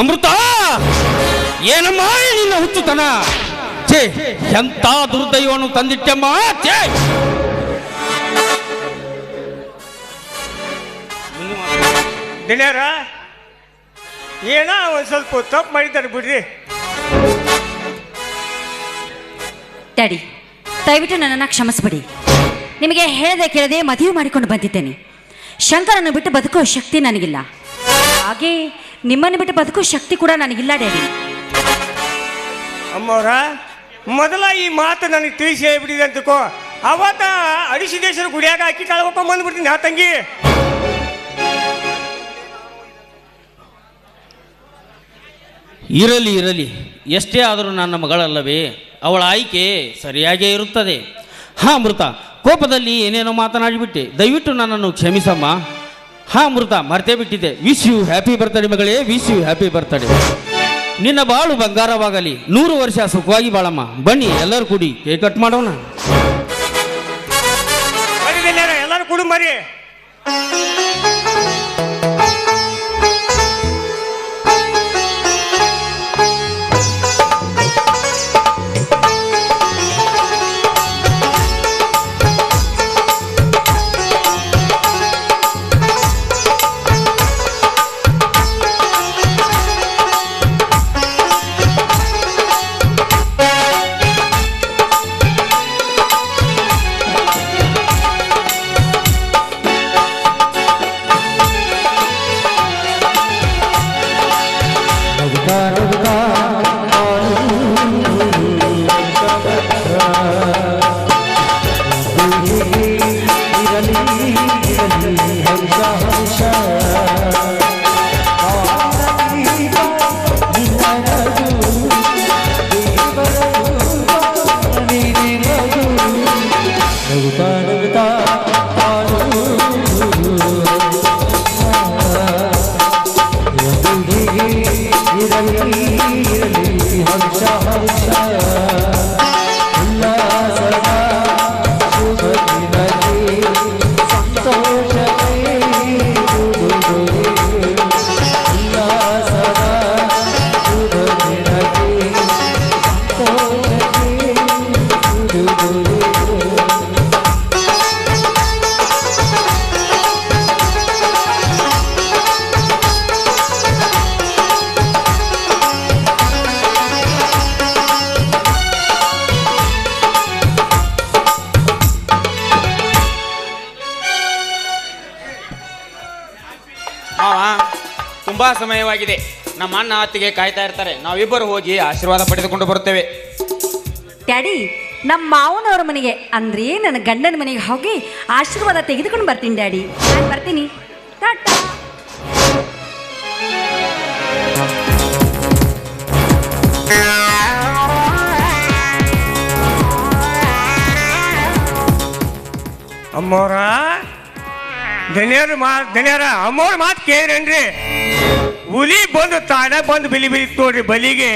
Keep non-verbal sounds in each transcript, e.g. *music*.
ಅಮೃತ! ಏನಮ್ಮ ನಿನ್ನ ಹುಚ್ಚುತನ? ಛೇ ಎಂತ ದುರ್ದೈವನು ತಂದಿಟ್ಟಮ್ಮ? ಛೇ! ದಿನ್ಯಾರ ಏನೋ ಒಂದು ಸ್ವಲ್ಪ ತಪ್ಪು ಮಾಡಿದ್ದಾರೆ ಬಿಡ್ರಿ. ಡ್ಯಾಡಿ ದಯವಿಟ್ಟು ನನ್ನನ್ನು ಕ್ಷಮಿಸ್ಬಿಡಿ. ನಿಮಗೆ ಹೇಳದೆ ಕೇಳದೆ ಮದುವೆ ಮಾಡಿಕೊಂಡು ಬಂದಿದ್ದೇನೆ. ಶಂಕರನ್ನು ಬಿಟ್ಟು ಬದುಕೋ ಶಕ್ತಿ ನನಗಿಲ್ಲ. ಹಾಗೆ ನಿಮ್ಮನ್ನು ಬಿಟ್ಟು ಬದುಕೋ ಶಕ್ತಿ ಕೂಡ ನನಗಿಲ್ಲ ಡ್ಯಾಡಿ. ಅಮ್ಮವ್ರ ಮೊದಲ ಈ ಮಾತು ನನಗೆ ತಿಳಿಸಿ ಹೇಳ್ಬಿಟ್ಟಿದೆ ಅಂತಕೋ ಅವತ್ತ ಅಡಿಸಿದೇಶನ ಗುಡಿಯಾಗ ಅಕ್ಕಿ ಕಾಳು ಬಂದ್ಬಿಡ್ತೀನಿ ಆ ತಂಗಿ. ಇರಲಿ ಇರಲಿ. ಎಷ್ಟೇ ಆದರೂ ನನ್ನ ಮಗಳಲ್ಲವೇ ಅವಳ ಆಯ್ಕೆ ಸರಿಯಾಗೇ ಇರುತ್ತದೆ. ಹಾ ಅಮೃತ ಕೋಪದಲ್ಲಿ ಏನೇನೋ ಮಾತನಾಡಿಬಿಟ್ಟೆ. ದಯವಿಟ್ಟು ನನ್ನನ್ನು ಕ್ಷಮಿಸಮ್ಮ. ಹಾ ಮೃತ ಮರ್ತೇ ಬಿಟ್ಟಿದ್ದೆ. ವಿಶ್ ಯು ಹ್ಯಾಪಿ ಬರ್ತಡೇ ಮಗಳೇ ವಿಶ್ ಯು ಹ್ಯಾಪಿ ಬರ್ತಡೆ ನಿನ್ನ ಬಾಳು ಬಂಗಾರವಾಗಲಿ. ನೂರು ವರ್ಷ ಸುಖವಾಗಿ ಬಾಳಮ್ಮ. ಬನ್ನಿ, ಎಲ್ಲರೂ ಕೂಡಿ ಕೇಕ್ ಕಟ್ ಮಾಡೋಣ. ಎಲ್ಲರೂ ಕೂಡಿ ಮರಿ. ಸಮಯವಾಗಿದೆ ನಮ್ಮ ಅಣ್ಣ ಅತ್ತಿಗೆ ಕಾಯ್ತಾ ಇರ್ತಾರೆ. ನಾವಿಬ್ಬರು ಹೋಗಿ ಆಶೀರ್ವಾದ ಪಡೆದುಕೊಂಡು ಬರುತ್ತೇವೆ. ಡ್ಯಾಡಿ ನಮ್ಮ ಮಾವನವ್ರ ಮನೆಗೆ ಅಂದ್ರೆ ನನ್ನ ಗಂಡನ ಮನೆಗೆ ಹೋಗಿ ಆಶೀರ್ವಾದ ತೆಗೆದುಕೊಂಡು ಬರ್ತೀನಿ ಡ್ಯಾಡಿ. ನಾನು ಬರ್ತೀನಿ. ಟಾಟಾ. ಅಮ್ಮವ್ರ ದನಿಯರು ಮಾ ದನಿಯರ ಅಮ್ಮವ್ರ ಮಾತು ಕೇಳ್ರೇನ್ರಿ? ಹುಲಿ ಬಂದು ತಾಡ ಬಂದು ಬಿಲಿ ಬಿಲಿ ನೋಡ್ರಿ ಬಲಿಗೆ.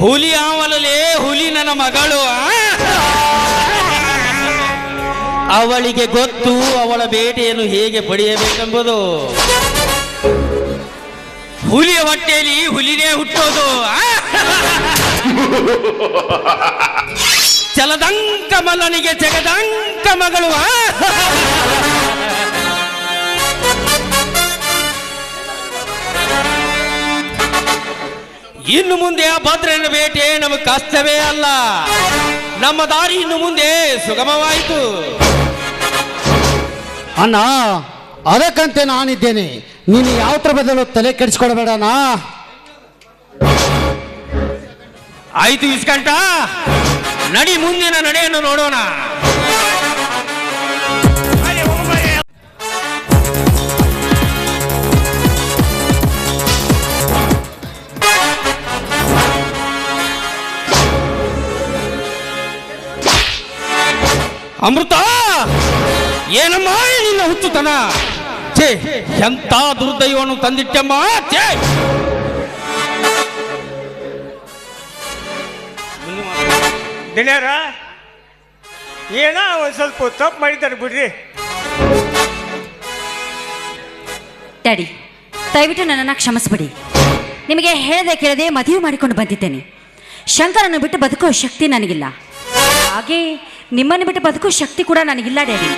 ಹುಲಿ ಆವಲಲೇ ಹುಲಿ ನನ್ನ ಮಗಳು ಅವಳಿಗೆ ಗೊತ್ತು ಅವಳ ಬೇಟೆಯನ್ನು ಹೇಗೆ ಪಡೆಯಬೇಕೆಂಬುದು. ಹುಲಿಯ ಹೊಟ್ಟೆಯಲ್ಲಿ ಹುಲಿನೇ ಹುಟ್ಟೋದು *laughs* ಚಲದಂಕ ಮಲನಿಗೆ ಜಗದಂಕ ಮಗಳು? ಇನ್ನು ಮುಂದೆ ಆ ಭದ್ರನ ಬೇಟೆ ನಮಗೆ ಕಷ್ಟವೇ ಅಲ್ಲ. ನಮ್ಮ ದಾರಿ ಇನ್ನು ಮುಂದೆ ಸುಗಮವಾಯಿತು. ಅಣ್ಣ, ಅದಕ್ಕಂತೆ ನಾನಿದ್ದೇನೆ. ನೀನು ಯಾವತ್ರ ಬದಲು ತಲೆ ಕೆಡಿಸ್ಕೊಳ್ಬೇಡಣ್ಣ ಆಯ್ತು ಇಸ್ಕಂಟ ನಡಿ ಮುಂದಿನ ನಡೆಯನ್ನು ನೋಡೋಣ. ಅಲ್ಲಿ ಹೋಗ್ಬರ್ರಿ. ಅಮೃತ, ಏನಮ್ಮ ಈ ನಿನ್ನ ಹುಚ್ಚುತನ? ಛೇ ಎಂತ ದುರ್ದೈವವನ್ನು ತಂದಿಟ್ಟಮ್ಮ? ಛೇ. ದಿನ್ಯಾರ? ಏನೋ ಒಂದು ಸ್ವಲ್ಪ ತಪ್ಪು ಮಾಡಿದ್ದಾರೆ ಬಿಡ್ರಿ. ಡ್ಯಾಡಿ ದಯವಿಟ್ಟು ನನ್ನನ್ನು ಕ್ಷಮಿಸ್ಬಿಡಿ. ನಿಮಗೆ ಹೇಳದೆ ಕೇಳದೆ ಮದುವೆ ಮಾಡಿಕೊಂಡು ಬಂದಿದ್ದೇನೆ. ಶಂಕರನ್ನು ಬಿಟ್ಟು ಬದುಕೋ ಶಕ್ತಿ ನನಗಿಲ್ಲ. ಹಾಗೆ ನಿಮ್ಮನ್ನು ಬಿಟ್ಟು ಬದುಕೋ ಶಕ್ತಿ ಕೂಡ ನನಗಿಲ್ಲ ಡ್ಯಾಡಿ.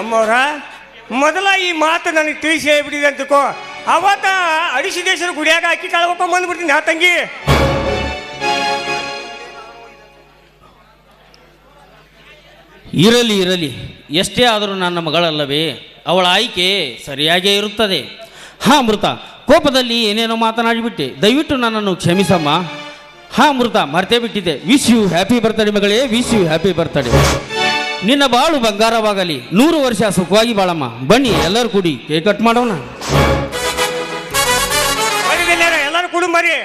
ಅಮ್ಮವ್ರ ಮೊದಲ ಈ ಮಾತು ನನಗೆ ತಿಳಿಸಿ ಹೇಳ್ಬಿಟ್ಟಿದೆ ಅಂತಕೋ ಅವತ್ತ ಅಡಿಸಿದೇಶ್ವರ ಗುಡಿಯಾಗ ಅಕ್ಕಿ ಕಾಳು ಹೋಗ್ಕೊಂಡ್ ಬಂದ್ಬಿಡ್ತೀನಿ ಆ ತಂಗಿ. ಇರಲಿ ಇರಲಿ. ಎಷ್ಟೇ ಆದರೂ ನನ್ನ ಮಗಳಲ್ಲವೇ, ಅವಳ ಆಯ್ಕೆ ಸರಿಯಾಗೇ ಇರುತ್ತದೆ. ಹಾಂ ಮೃತ ಕೋಪದಲ್ಲಿ ಏನೇನೋ ಮಾತನಾಡಿಬಿಟ್ಟೆ. ದಯವಿಟ್ಟು ನನ್ನನ್ನು ಕ್ಷಮಿಸಮ್ಮ. ಹಾಂ ಮೃತ ಮರ್ತೇ ಬಿಟ್ಟಿದ್ದೆ ವಿಶ್ ಯು ಹ್ಯಾಪಿ ಬರ್ತಡೆ ಮಗಳೇ ವಿಶ್ ಯು ಹ್ಯಾಪಿ ಬರ್ತಡೆ ನಿನ್ನ ಬಾಳು ಬಂಗಾರವಾಗಲಿ. ನೂರು ವರ್ಷ ಸುಖವಾಗಿ ಬಾಳಮ್ಮ. ಬನ್ನಿ, ಎಲ್ಲರೂ ಕೂಡಿ ಕೇಕ್ ಕಟ್ ಮಾಡೋಣ. ಎಲ್ಲರೂ ಕುಡು ಮರಿ.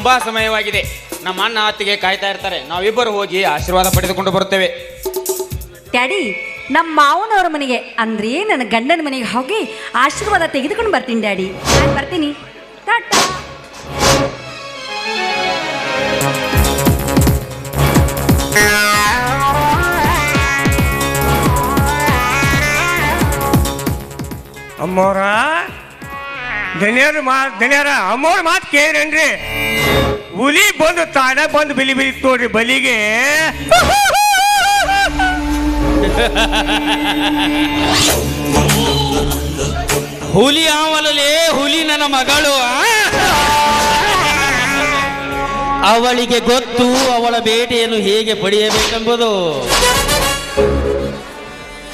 ತುಂಬಾ ಸಮಯವಾಗಿದೆ. ನಮ್ಮ ಅಣ್ಣ ಅತ್ತಿಗೆ ಕಾಯ್ತಾ ಇರ್ತಾರೆ. ನಾವಿಬ್ಬರು ಹೋಗಿ ಆಶೀರ್ವಾದ ಪಡೆದುಕೊಂಡು ಬರುತ್ತೇವೆ. ಡ್ಯಾಡಿ ನಮ್ಮ ಮಾವನವ್ರ ಮನೆಗೆ ಅಂದ್ರೆ ನನ್ನ ಗಂಡನ ಮನೆಗೆ ಹೋಗಿ ಆಶೀರ್ವಾದ ತೆಗೆದುಕೊಂಡು ಬರ್ತೀನಿ ಡ್ಯಾಡಿ. ನಾನು ಬರ್ತೀನಿ. ಟಾಟಾ. ಅಮ್ಮವ್ರ ಧನ್ಯರು ಮಾ, ಧನ್ಯರ ಅಮ್ಮವ್ರ ಮಾತು ಕೇಳ್ರಿ ಹುಲಿ ಬಂದು ತಾಡ ಬಂದು ಬಿಲಿ ಬಿಲಿ ನೋಡ್ರಿ ಬಲಿಗೆ. ಹುಲಿ ಆವಲಲೇ ಹುಲಿ ನನ್ನ ಮಗಳು ಅವಳಿಗೆ ಗೊತ್ತು ಅವಳ ಬೇಟೆಯನ್ನು ಹೇಗೆ ಪಡೆಯಬೇಕೆಂಬುದು.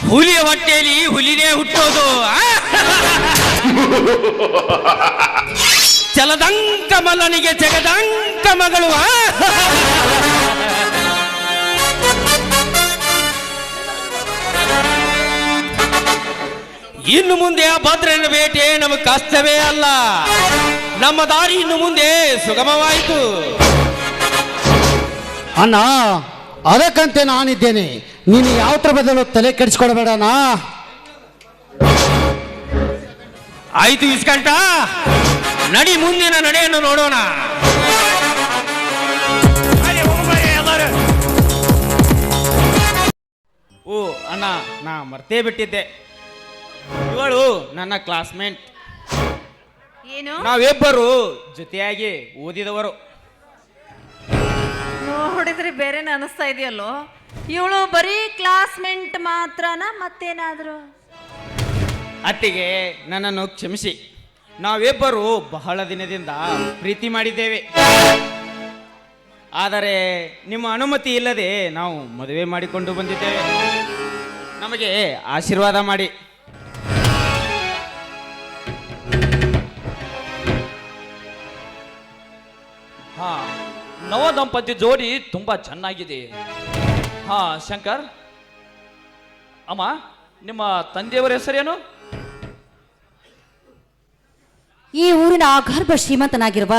ಹುಲಿಯ ಹೊಟ್ಟೆಯಲ್ಲಿ ಹುಲಿನೇ ಹುಟ್ಟೋದು? ಚಲದಂಕ ಮಲ್ಲನಿಗೆ ಜಗದಂಕ ಮಗಳು? ಇನ್ನು ಮುಂದೆ ಆ ಭದ್ರನ ಬೇಟೆ ನಮಗೆ ಕಷ್ಟವೇ ಅಲ್ಲ ನಮ್ಮ ದಾರಿ ಇನ್ನು ಮುಂದೆ ಸುಗಮವಾಯಿತು ಅಣ್ಣ, ಅದಕ್ಕಂತೆ ನಾನಿದ್ದೇನೆ ನೀನು ಯಾವತ್ರ ಬದಲು ತಲೆ ಕೆಡಿಸ್ಕೊಡ್ಬೇಡಣ ಆಯ್ತು ಇಸ್ಕಂಟ ನಡಿ ಮುಂದಿನ ನಡೆಯನ್ನು ನೋಡೋಣ. ಓ ಅಣ್ಣ ನಾ ಮರ್ತೇ ಬಿಟ್ಟಿದ್ದೆ. ಇವಳು ನನ್ನ ಕ್ಲಾಸ್ಮೇಟ್ ಏನು? ನಾವಿಬ್ಬರು ಜೊತೆಯಾಗಿ ಓದಿದವರು. ನೋಡಿದ್ರೆ ಬೇರೆನೇ ಅನಿಸ್ತಾ ಇದೆಯಲ್ಲೋ? ಇವಳು ಬರೀ ಕ್ಲಾಸ್ಮೇಟ್ ಮಾತ್ರನ ಮತ್ತೇನಾದ್ರು? ಅತ್ತಿಗೆ ನನ್ನನ್ನು ಕ್ಷಮಿಸಿ. ನಾವಿಬ್ಬರು ಬಹಳ ದಿನದಿಂದ ಪ್ರೀತಿ ಮಾಡಿದ್ದೇವೆ. ಆದರೆ ನಿಮ್ಮ ಅನುಮತಿ ಇಲ್ಲದೆ ನಾವು ಮದುವೆ ಮಾಡಿಕೊಂಡು ಬಂದಿದ್ದೇವೆ. ನಮಗೆ ಆಶೀರ್ವಾದ ಮಾಡಿ. ಹಾ ದಂಪತಿ ಜೋಡಿ ತುಂಬಾ ಚೆನ್ನಾಗಿದೆ. ಹಾ ಶಂಕರ್. ಅಮ್ಮ ನಿಮ್ಮ ತಂದೆಯವರ ಹೆಸರೇನು? ಈ ಊರಿನ ಅಗರ್ಭ ಶ್ರೀಮಂತನಾಗಿರುವ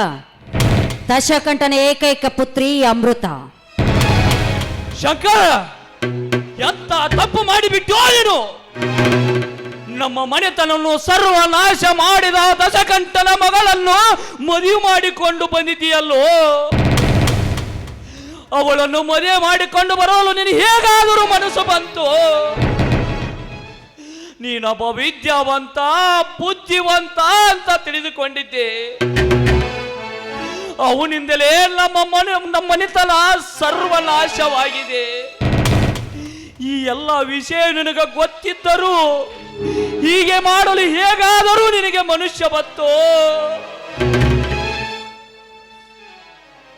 ದಶಕಂಠನ ಏಕೈಕ ಪುತ್ರಿ ಅಮೃತ. ಶಂಕರ್ ಎಂತ ತಪ್ಪು ಮಾಡಿಬಿಟ್ಟು ನೀನು? ನಮ್ಮ ಮನೆತನನ್ನು ಸರ್ವನಾಶ ಮಾಡಿದ ದಶಕಂಠನ ಮಗಳನ್ನು ಮದುವೆ ಮಾಡಿಕೊಂಡು ಬಂದಿದ್ದೀಯಲ್ಲೋ? ಅವಳನ್ನು ಮದುವೆ ಮಾಡಿಕೊಂಡು ಬರಲು ನೀನು ಹೇಗಾದರೂ ಮನಸ್ಸು ಬಂತು? ನೀನೊಬ್ಬ ವಿದ್ಯಾವಂತ, ಬುದ್ಧಿವಂತ ಅಂತ ತಿಳಿದುಕೊಂಡಿದ್ದೆ. ಅವನಿಂದಲೇ ನಮ್ಮ ಮನೆ, ನಮ್ಮ ಮನೆತನ ಸರ್ವನಾಶವಾಗಿದೆ. ಈ ಎಲ್ಲ ವಿಷಯ ನಿನಗೆ ಗೊತ್ತಿದ್ದರೂ, ಹೀಗೆ ಮಾಡಲು ಹೇಗಾದರೂ ನಿನಗೆ ಮನುಷ್ಯ ಬತ್ತು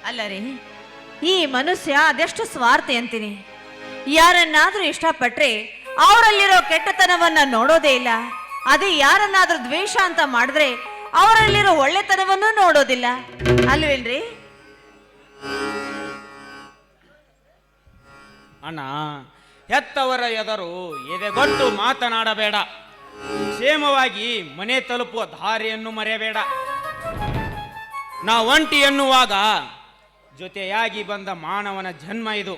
ಅಲ್ಲ ರೀ ಈ ಮನುಷ್ಯ ಅದೆಷ್ಟು ಸ್ವಾರ್ಥಿ ಅಂತೀನಿ? ಯಾರನ್ನಾದ್ರೂ ಇಷ್ಟಪಟ್ರೆ ಅವರಲ್ಲಿರೋ ಕೆಟ್ಟತನವನ್ನ ನೋಡೋದೇ ಇಲ್ಲ. ಅದೇ ಯಾರನ್ನಾದ್ರೂ ದ್ವೇಷ ಅಂತ ಮಾಡಿದ್ರೆ ಅವರಲ್ಲಿರೋ ಒಳ್ಳೆತನವನ್ನು ನೋಡೋದಿಲ್ಲ. ಅಲ್ವೇನ್ರಿ? ಅಣ್ಣ, ಹೆತ್ತವರ ಎದರು ಎದೆಗೊಟ್ಟು ಮಾತನಾಡಬೇಡ. ಕ್ಷೇಮವಾಗಿ ಮನೆ ತಲುಪುವ ದಾರಿಯನ್ನು ಮರೆಯಬೇಡ. ನಾ ಒಂಟಿ ಎನ್ನುವಾಗ ಜೊತೆಯಾಗಿ ಬಂದ ಮಾನವನ ಜನ್ಮ ಇದು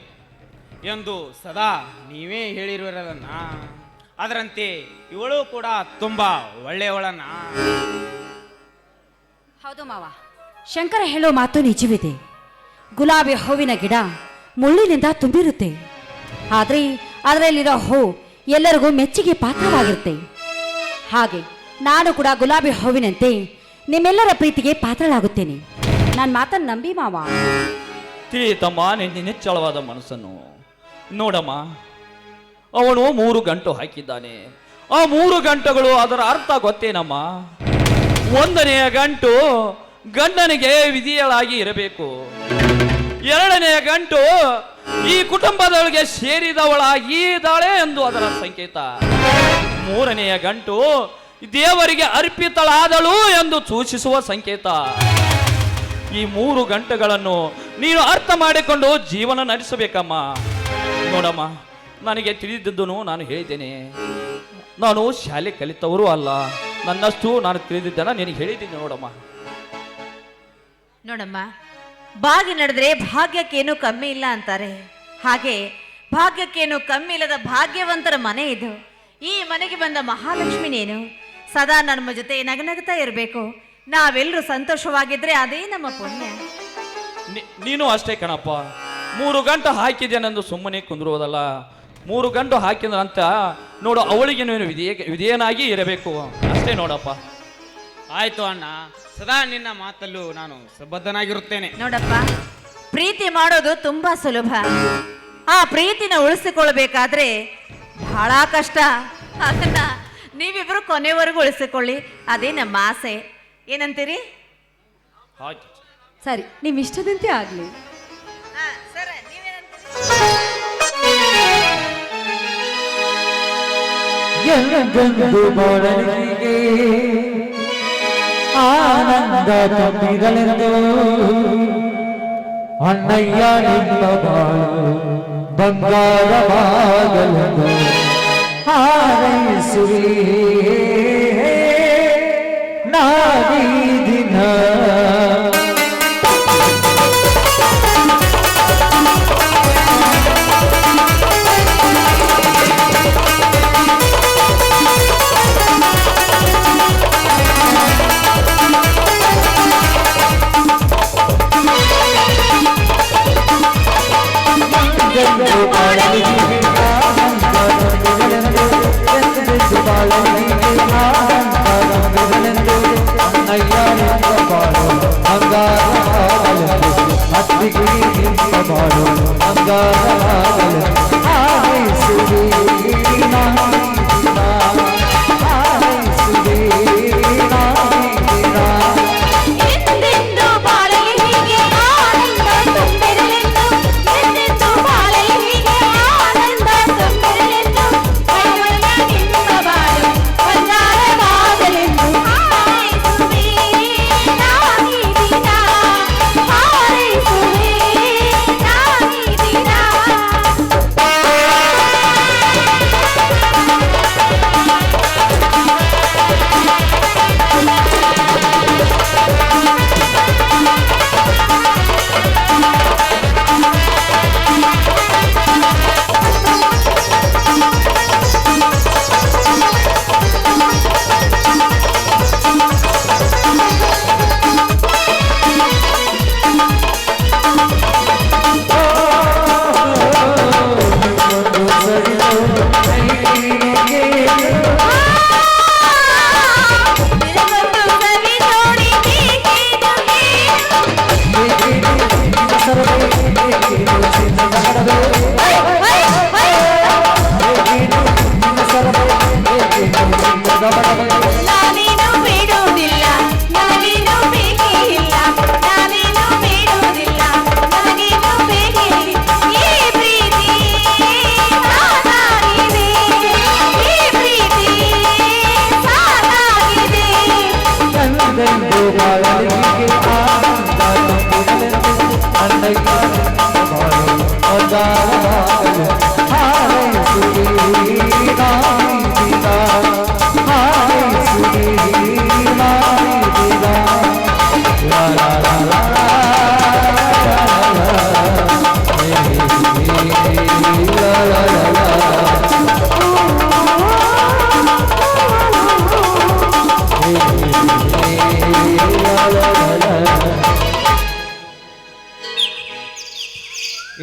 ಎಂದು ಸದಾ ನೀವೇ ಹೇಳಿರುವುದನ್ನ ಅದರಂತೆ ಇವಳು ಕೂಡ ತುಂಬಾ ಒಳ್ಳೆಯವಳನ್ನ. ಹೌದು ಮಾವ. ಶಂಕರ ಹೇಳೋ ಮಾತು ನಿಜವಿದೆ. ಗುಲಾಬಿ ಹೂವಿನ ಗಿಡ ಮುಳ್ಳಿನಿಂದ ತುಂಬಿರುತ್ತೆ. ಆದರೆ ಅದರಲ್ಲಿರೋ ಹೂ ಎಲ್ಲರಿಗೂ ಮೆಚ್ಚುಗೆ ಪಾತ್ರವಾಗಿರುತ್ತೆ. ಹಾಗೆ ನಾನು ಕೂಡ ಗುಲಾಬಿ ಹೂವಿನಂತೆ ನಿಮ್ಮೆಲ್ಲರ ಪ್ರೀತಿಗೆ ಪಾತ್ರಳಾಗುತ್ತೇನೆ. ನನ್ನ ಮಾತನ್ನು ನಂಬಿ ಮಾವ. ತಿಳಿತಮ್ಮ ನಿನ್ನ ನಿಚ್ಚಳವಾದ ಮನಸ್ಸನ್ನು ನೋಡಮ್ಮ. ಅವನು ಮೂರು ಗಂಟು ಹಾಕಿದ್ದಾನೆ. ಆ ಮೂರು ಗಂಟೆಗಳು ಅದರ ಅರ್ಥ ಗೊತ್ತೇನಮ್ಮ? ಒಂದನೆಯ ಗಂಟು ಗಂಡನಿಗೆ ವಿಧಿಯಳಾಗಿ ಇರಬೇಕು. ಎರಡನೆಯ ಗಂಟು ಈ ಕುಟುಂಬದೊಳಗೆ ಸೇರಿದವಳಾಗಿದ್ದಾಳೆ ಎಂದು ಅದರ ಸಂಕೇತ. ಮೂರನೆಯ ಗಂಟು ದೇವರಿಗೆ ಅರ್ಪಿತಳಾದಳು ಎಂದು ಸೂಚಿಸುವ ಸಂಕೇತ. ಈ ಮೂರು ಗಂಟೆಗಳನ್ನು ನೀನು ಅರ್ಥ ಮಾಡಿಕೊಂಡು ಜೀವನ ನಡೆಸಬೇಕಮ್ಮ. ನೋಡಮ್ಮ, ನನಗೆ ತಿಳಿದಿದ್ದನು ನಾನು ಹೇಳಿದ್ದೇನೆ. ನಾನು ಶಾಲೆ ಕಲಿತವರು ಅಲ್ಲ, ನನ್ನಷ್ಟು ನಾನು ತಿಳಿದಿದ್ದನ ನಿನಗೆ ಹೇಳಿದ್ದೀನಿ ನೋಡಮ್ಮ. ನೋಡಮ್ಮ, ಬಾಗಿ ನಡೆದ್ರೆ ಭಾಗ್ಯಕ್ಕೇನು ಕಮ್ಮಿ ಇಲ್ಲ ಅಂತಾರೆ. ಹಾಗೆ ಭಾಗ್ಯಕ್ಕೇನು ಕಮ್ಮಿ ಇಲ್ಲದ ಭಾಗ್ಯವಂತರ ಮನೆ ಇದು. ಈ ಮನೆಗೆ ಬಂದ ಮಹಾಲಕ್ಷ್ಮಿನೇನು ಸದಾ ನಮ್ಮ ಜೊತೆ ನಗನಗ್ತಾ ಇರಬೇಕು. ನಾವೆಲ್ಲರೂ ಸಂತೋಷವಾಗಿದ್ರೆ ಅದೇ ನಮ್ಮ ಪುಣ್ಯ. ನೀ- ನೀನು ಅಷ್ಟೇ ಕಣಪ್ಪ. ಮೂರು ಗಂಟೆ ಹಾಕಿದ್ದೇನೆಂದು ಸುಮ್ಮನೆ ಕುಂದಿರುವುದಲ್ಲ ಮೂರು ಗಂಟು ಅಂತ ನೋಡು ಅವಳಿಗೆ ನೀನು ವಿಧೇಯ ವಿಧೇಯನಾಗಿ ಇರಬೇಕು. ಅಷ್ಟೇ ನೋಡಪ್ಪ. ಆಯ್ತು ಅಣ್ಣ. ಸದಾ ನಿನ್ನ ಮಾತಲ್ಲೂ ನಾನು ಸಬದ್ಧನಾಗಿರುತ್ತೇನೆ. ನೋಡಪ್ಪ ಪ್ರೀತಿ ಮಾಡೋದು ತುಂಬಾ ಸುಲಭ. ಆ ಪ್ರೀತಿನ ಉಳಿಸಿಕೊಳ್ಬೇಕಾದ್ರೆ ಬಹಳ ಕಷ್ಟ. ಅದನ್ನ ನೀವಿಬ್ರು ಕೊನೆವರೆಗೂ ಉಳಿಸಿಕೊಳ್ಳಿ. ಅದೇ ನಮ್ಮ ಆಸೆ. ಏನಂತೀರಿ? ಆಯ್ತು ಸರಿ ನಿಮ್ಮ ಇಷ್ಟದಂತೆ ಆಗಲಿ. ಆನಂದ ತುಂಬಿರಲೆಂದು ಅಣ್ಣಯ್ಯ ನಿಮ್ಮ ಬಾಳು ಬಂಗಾರವಾಗಲೆಂದು ಹಾರೈಸುವೆ. ನಾನೀ राधा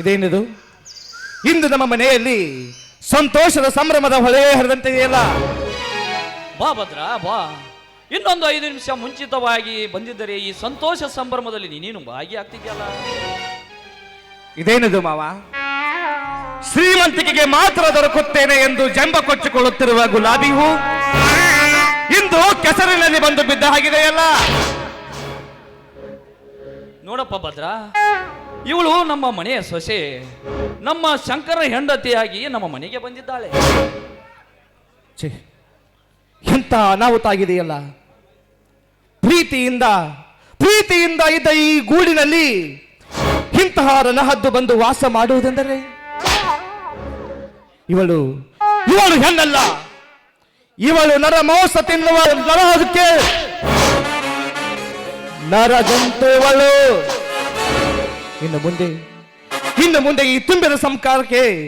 ಇದೇನಿದು? ಇಂದು ನಮ್ಮ ಮನೆಯಲ್ಲಿ ಸಂತೋಷದ ಸಂಭ್ರಮದ ಹೊಳೆ ಹರಿದಂತೆಯಲ್ಲ ಬಾ ಭದ್ರ ಬಾ. ಇನ್ನೊಂದು ಐದು ನಿಮಿಷ ಮುಂಚಿತವಾಗಿ ಬಂದಿದ್ದರೆ ಈ ಸಂತೋಷ ಸಂಭ್ರಮದಲ್ಲಿ ನೀನೇನು ಭಾಗಿಯಾಗ್ತಿದ್ಯಲ್ಲ ಇದೇನಿದು ಮಾವ? ಶ್ರೀಮಂತಿಕೆಗೆ ಮಾತ್ರ ದೊರಕುತ್ತೇನೆ ಎಂದು ಜಂಬ ಕೊಚ್ಚಿಕೊಳ್ಳುತ್ತಿರುವ ಗುಲಾಬಿ ಹೂ? ಇಂದು ಕೆಸರಿನಲ್ಲಿ ಬಂದು ಬಿದ್ದ ಹಾಗಿದೆಯಲ್ಲ? ನೋಡಪ್ಪ ಭದ್ರ, ಇವಳು ನಮ್ಮ ಮನೆಯ ಸೊಸೆ. ನಮ್ಮ ಶಂಕರ ಹೆಂಡತಿಯಾಗಿ ನಮ್ಮ ಮನೆಗೆ ಬಂದಿದ್ದಾಳೆ. ಛೇ ಅನಾಹುತ ಆಗಿದೆಯಲ್ಲ ಪ್ರೀತಿಯಿಂದ ಪ್ರೀತಿಯಿಂದ ಇದ್ದ ಈ ಗೂಡಿನಲ್ಲಿ ಇಂತಹ ರನಹದ್ದು ಬಂದು ವಾಸ ಮಾಡುವುದೆಂದರೆ? ಇವಳು ಇವಳು ಹೆಣ್ಣಲ್ಲ. ಇವಳು ನರ ಮೋಸ ತಿನ್ನುವ ನರಹದಕ್ಕೆ ನರ ಜಂತುವಳು. ಇನ್ನು ಮುಂದೆ ಇನ್ನು ಮುಂದೆ ಈ ತುಂಬಿದ ಸಂಕಾರಕ್ಕೆ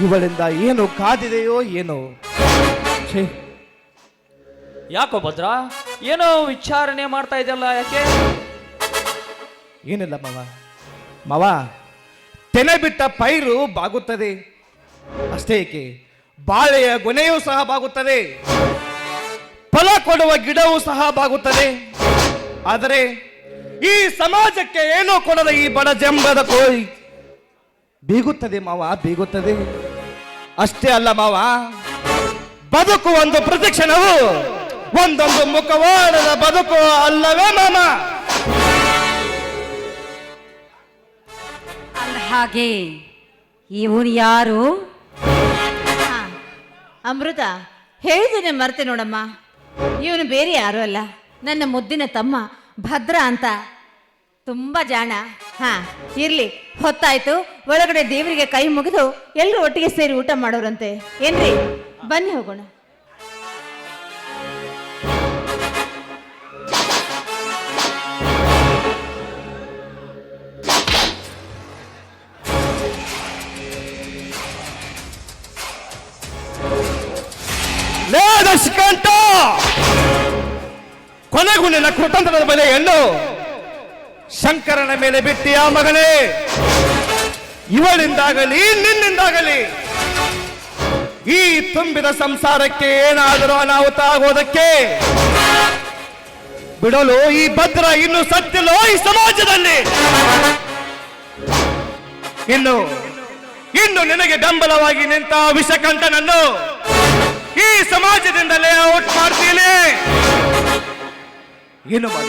ಇವಳಿಂದ ಏನು ಕಾದಿದೆಯೋ ಏನೋ. ಛೇ. ಯಾಕೋ ಭದ್ರ? ಏನೋ ವಿಚಾರಣೆ ಮಾಡ್ತಾ ಇದೆಯಲ್ಲ ಯಾಕೆ? ಏನಿಲ್ಲ ಮಾವ. ಮಾವ ತೆನೆ ಬಿಟ್ಟ ಪೈರು ಬಾಗುತ್ತದೆ. ಅಷ್ಟೇ ಏಕೆ? ಬಾಳೆಯ ಗೊನೆಯೂ ಸಹ ಬಾಗುತ್ತದೆ. ಫಲ ಕೊಡುವ ಗಿಡವೂ ಸಹ ಬಾಗುತ್ತದೆ. ಆದರೆ ಈ ಸಮಾಜಕ್ಕೆ ಏನೂ ಕೊಡದ ಈ ಬಡ ಜಂಬದ ಕೋಳಿ ಬೀಗುತ್ತದೆ ಮಾವ, ಬೀಗುತ್ತದೆ. ಅಷ್ಟೇ ಅಲ್ಲ ಮಾವ, ಬದುಕು ಒಂದು ಪ್ರತಿಕ್ಷಣವು ಒಂದೊಂದು ಮುಖವಾಡದ ಬದುಕು ಅಲ್ಲವೇ ಮಾಮ? ಹಾಗೆ ಇವನು ಯಾರು. ಅಮೃತ ಹೇಳಿದ್ದೇನೆ ಮರ್ತೆ ನೋಡಮ್ಮ. ಇವನು ಬೇರೆ ಯಾರು ಅಲ್ಲ. ನನ್ನ ಮುದ್ದಿನ ತಮ್ಮ ಭದ್ರ ಅಂತ. ತುಂಬಾ ಜಾಣ. ಹಾ, ಇರ್ಲಿ. ಹೊತ್ತಾಯ್ತು. ಒಳಗಡೆ ದೇವರಿಗೆ ಕೈ ಮುಗಿದು ಎಲ್ಲರೂ ಒಟ್ಟಿಗೆ ಸೇರಿ ಊಟ ಮಾಡೋರಂತೆ. ಏನ್ರಿ? ಬನ್ನಿ ಹೋಗೋಣ. ದಶಕಂಠ ಕೊನೆಗೂ ನಿನ್ನ ಕುತಂತ್ರದ ಹೆಣ್ಣು ಶಂಕರನ ಮೇಲೆ ಬಿಟ್ಟಿಯ ಮಗನೇ, ಇವಳಿಂದಾಗಲಿ, ನಿನ್ನಿಂದಾಗಲಿ, ಈ ತುಂಬಿದ ಸಂಸಾರಕ್ಕೆ ಏನಾದರೂ ಅನಾಹುತ ಆಗೋದಕ್ಕೆ ಬಿಡಲು ಈ ಭದ್ರ ಇನ್ನು ಸತ್ತಿಲ್ಲೋ ಈ ಸಮಾಜದಲ್ಲಿ. ಇನ್ನು ಇನ್ನು ನಿನಗೆ ಬೆಂಬಲವಾಗಿ ನಿಂತ ವಿಷಕಂಠನನ್ನು ಈ ಸಮಾಜದಿಂದಲೇ ಔಟ್ ಮಾಡ್ತೀನಿ ಏನು ಮಾಡ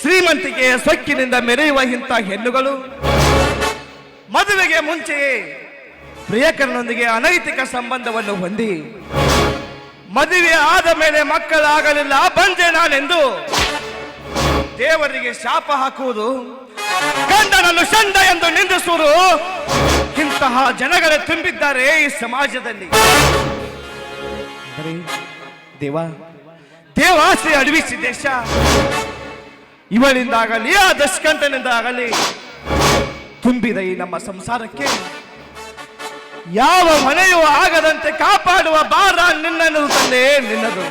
ಶ್ರೀಮಂತಿಕೆಯ ಸೊಕ್ಕಿನಿಂದ ಮೆರೆಯುವ ಇಂಥ ಹೆಣ್ಣುಗಳು, ಮದುವೆಗೆ ಮುಂಚೆಯೇ ಪ್ರಿಯಕರನೊಂದಿಗೆ ಅನೈತಿಕ ಸಂಬಂಧವನ್ನು ಹೊಂದಿ, ಮದುವೆ ಆದ ಮೇಲೆ ಮಕ್ಕಳಾಗಲಿಲ್ಲ, ಬಂದೆ ನಾನೆಂದು ದೇವರಿಗೆ ಶಾಪ ಹಾಕುವುದು, ಗಂಡನನ್ನು ಶಂಡ ಎಂದು ನಿಂದಿಸುವುದು ಇಂತಹ ಜನಗಳೇ ತುಂಬಿದ್ದಾರೆ ಈ ಸಮಾಜದಲ್ಲಿ. ಬರೀ ದೇವ ದೇವಾಶ್ರಯ ಅಡವಿಸಿ ದೇಶ. ಇವಳಿಂದಾಗಲಿ, ಆ ದಶಕಂಠನಿಂದಾಗಲಿ ತುಂಬಿದ ಈ ನಮ್ಮ ಸಂಸಾರಕ್ಕೆ ಯಾವ ಮನೆಯೂ ಆಗದಂತೆ ಕಾಪಾಡುವ ಬಾರ ನಿನ್ನದು ತಂದೆ, ನಿನ್ನದು.